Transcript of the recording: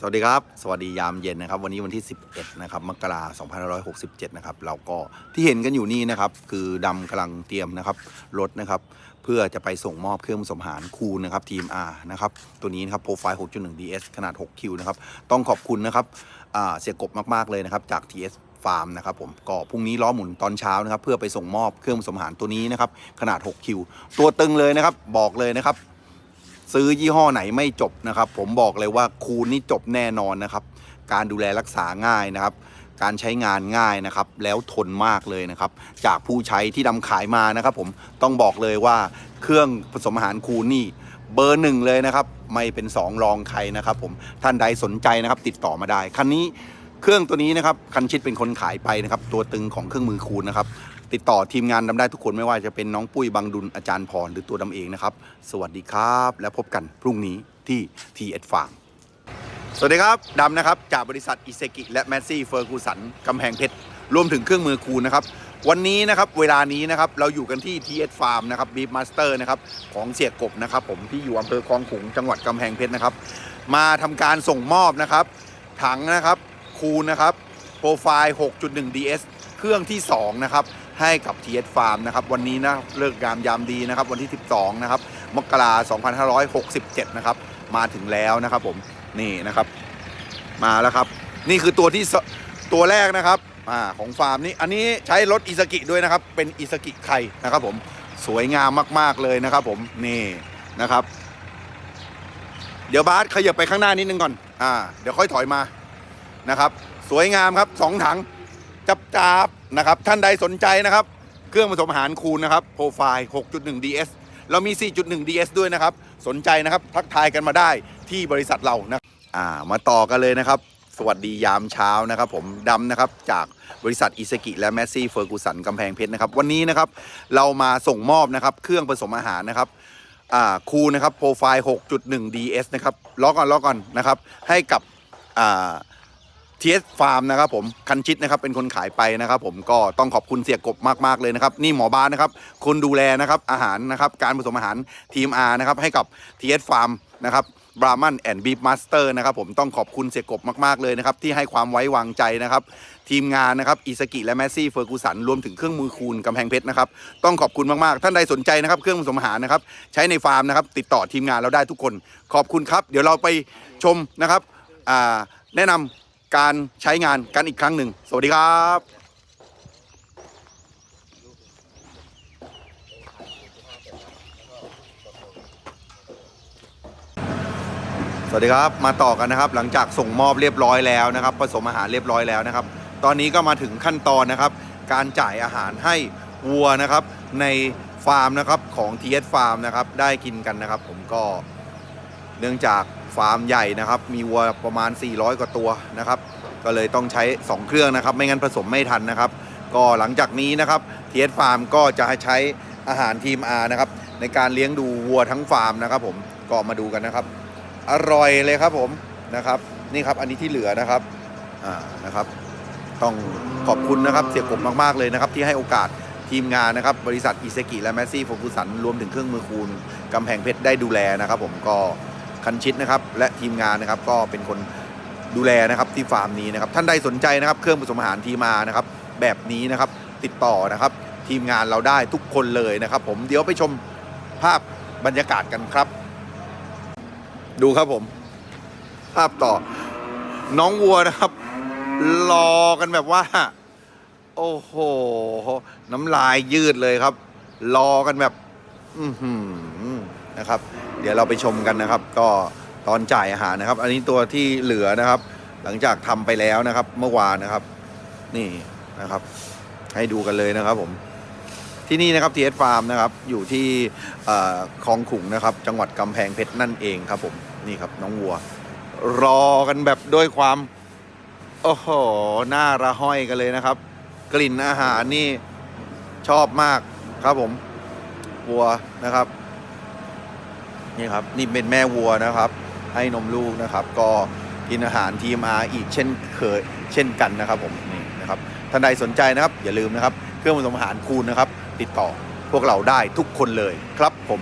สวัสดีครับ สวัสดียามเย็นนะครับ วันนี้วันที่ 11 นะครับมกราคม2567 นะครับ เราก็ที่เห็นกันอยู่นี่นะครับ คือดำกำลังเตรียมนะครับรถนะครับ เพื่อจะไปส่งมอบเครื่องผสมอาหารคูณนะครับทีม R นะครับ ตัวนี้นะครับโปรไฟล์ 6.1 DS ขนาด 6 คิวนะครับ ต้องขอบคุณนะครับเสียกบมาก ๆ เลยนะครับ จาก TS ฟาร์มนะครับผมก็พรุ่งนี้ล้อหมุนตอนเช้านะครับ เพื่อไปส่งมอบเครื่องผสมอาหารตัวนี้นะครับขนาด 6 คิว ตัวตึงเลยนะครับ บอกเลยนะครับ ซื้อยี่ห้อไหนไม่จบนะครับ ผมบอกเลยว่าคูณนี่จบแน่นอนนะครับ การดูแลรักษาง่ายนะครับ การใช้งานง่ายนะครับ แล้วทนมากเลยนะครับ จากผู้ใช้ที่นำขายมานะครับ ผมต้องบอกเลยว่าเครื่องผสมอาหารคูณนี่เบอร์หนึ่งเลยนะครับ ไม่เป็นสองรองใครนะครับ ผมท่านใดสนใจนะครับ ติดต่อมาได้คันนี้ เครื่องตัวนี้นะครับคันชิดเป็นคนขายไปนะครับ ตัวตึงของเครื่องมือคูณนะครับ ติดต่อทีมงานดำได้ทุกคนไม่ว่าจะเป็นน้องปุ้ยบางดุลอาจารย์พรหรือตัวดำเองนะครับ สวัสดีครับ และพบกันพรุ่งนี้ที่ TS Farm สวัสดีครับดำนะครับจากบริษัทอิเซกิและแมสซี่เฟอร์กูสันกำแพงเพชรรวมถึงเครื่องมือคูณนะครับ วันนี้นะครับเวลานี้นะครับเราอยู่กันที่ TS Farm นะครับบีฟมาสเตอร์นะครับของเสียกบนะครับผมที่อยู่อำเภอคลองขุงจังหวัดกำแพงเพชรนะครับ มาทำการส่งมอบนะครับ ถังนะครับ คูณนะครับโปรไฟล์ 6.1 DS เครื่องที่ 2 นะครับ ให้กับ TS Farm นะครับ วันนี้นะเลิกงามยามดีนะครับ วันที่ 12 นะครับ มกราคม2567 นะครับ มาถึงแล้วนะครับผม นี่นะครับ มาแล้วครับ นี่คือตัวที่ตัวแรกนะครับอ่าของฟาร์มนี้อันนี้ใช้รถอิสกิด้วยนะครับ เป็นอิสกิไข่นะครับผม สวยงามมาก ๆ เลยนะครับผม นี่นะครับ เดี๋ยวบาสขยับไปข้างหน้านิดนึงก่อน อ่า เดี๋ยวค่อยถอยมา นะครับ สวยงามครับสองถังจับจับนะครับ ท่านใดสนใจนะครับ เครื่องผสมอาหารคูณนะครับโปรไฟล์ 6.1 DS เรามี 4.1 DS ด้วยนะครับ สนใจนะครับ ทักทายกันมาได้ที่บริษัทเรานะอ่ามาต่อกันเลยนะครับ สวัสดียามเช้านะครับผมดำนะครับจากบริษัทอิเซกิและแมสซี่เฟอร์กูสันกำแพงเพชรนะครับ วันนี้นะครับเรามาส่งมอบนะครับ เครื่องผสมอาหารนะครับอ่าคูนะครับโปรไฟล์ 6.1 DS นะครับล้อก่อนล้อก่อนนะครับ ให้กับอ่า TS Farm นะครับผมคันชิดนะครับเป็นคนขายไปนะครับผมก็ต้องขอบคุณเสียกบมาก ๆ เลยนะครับ นี่หมอบ้านนะครับ คนดูแลนะครับอาหารนะครับการผสมอาหารทีม R นะครับให้กับ TS Farm นะครับบรามันแอนด์บีฟมาสเตอร์นะครับผมต้องขอบคุณเสียกบมาก ๆ เลยนะครับ ที่ให้ความไว้วางใจนะครับ ทีมงานนะครับอิสกิและแมสซี่เฟอร์กูสันรวมถึงเครื่องมือคูณกำแพงเพชรนะครับ ต้องขอบคุณมาก ๆ ท่านใดสนใจนะครับเครื่องผสมอาหารนะครับ ใช้ในฟาร์มนะครับ ติดต่อทีมงานเราได้ทุกคน ขอบคุณครับ เดี๋ยวเราไปชมนะครับแนะนำ การใช้งานกันอีกครั้งหนึ่ง สวัสดีครับสวัสดีครับ มาต่อกันนะครับ หลังจากส่งมอบเรียบร้อยแล้วนะครับ ผสมอาหารเรียบร้อยแล้วนะครับ ตอนนี้ก็มาถึงขั้นตอนนะครับ การจ่ายอาหารให้วัวนะครับ ในฟาร์มนะครับของ TS Farm นะครับ ได้กินกันนะครับ ผมก็เนื่องจาก ฟาร์มใหญ่นะครับ มีวัวประมาณ 400 กว่าตัวนะครับ ก็เลยต้องใช้ 2 เครื่องนะครับ ไม่งั้นผสมไม่ทันนะครับ ก็หลังจากนี้นะครับ TS Farm ก็จะใช้อาหารทีม R นะครับ ในการเลี้ยงดูวัวทั้งฟาร์มนะครับ ผมก็มาดูกันนะครับ อร่อยเลยครับผมนะครับนี่ครับอันนี้ที่เหลือนะครับอ่านะครับ ต้องขอบคุณนะครับเสียกบมากๆเลยนะครับ ที่ให้โอกาสทีมงานนะครับ บริษัทอิเซกิและแมสซี่โฟกุสันรวมถึงเครื่องมือคูณกำแพงเพชรได้ดูแลนะครับ ผมก็ คันชิดนะครับ และทีมงานนะครับก็เป็นคนดูแลนะครับที่ฟาร์มนี้นะครับ ท่านใดสนใจนะครับเครื่องผสมอาหารทีมานะครับ แบบนี้นะครับติดต่อนะครับ ทีมงานเราได้ทุกคนเลยนะครับ ผมเดี๋ยวไปชมภาพบรรยากาศกันครับ ดูครับผม ภาพต่อ น้องวัวนะครับ รอกันแบบว่า โอ้โห น้ำลายยืดเลยครับ รอกันแบบ อือหือนะครับ ดี๋ยวเราไปชมกันนะครับ ก็ตอนจ่ายอาหารนะครับ อันนี้ตัวที่เหลือนะครับ หลังจากทำไปแล้วนะครับ เมื่อวานนะครับ นี่นะครับ ให้ดูกันเลยนะครับ ผมที่นี่นะครับ TS Farm นะครับ อยู่ที่คลองขุงนะครับ จังหวัดกำแพงเพชรนั่นเองครับผมนี่ครับน้องวัว รอกันแบบด้วยความ โอ้โหหน้าระห้อยกันเลยนะครับ กลิ่นอาหารนี่ชอบมากครับผมวัวนะครับ นี่ครับนี่เป็นแม่วัวนะครับ ให้นมลูกนะครับ ก็กินอาหารทีมาอีกเช่นเคยเช่นกันนะครับผมนี่นะครับท่านใดสนใจนะครับ อย่าลืมนะครับ เครื่องผสมอาหารคูณนะครับ ติดต่อพวกเราได้ทุกคนเลยครับผม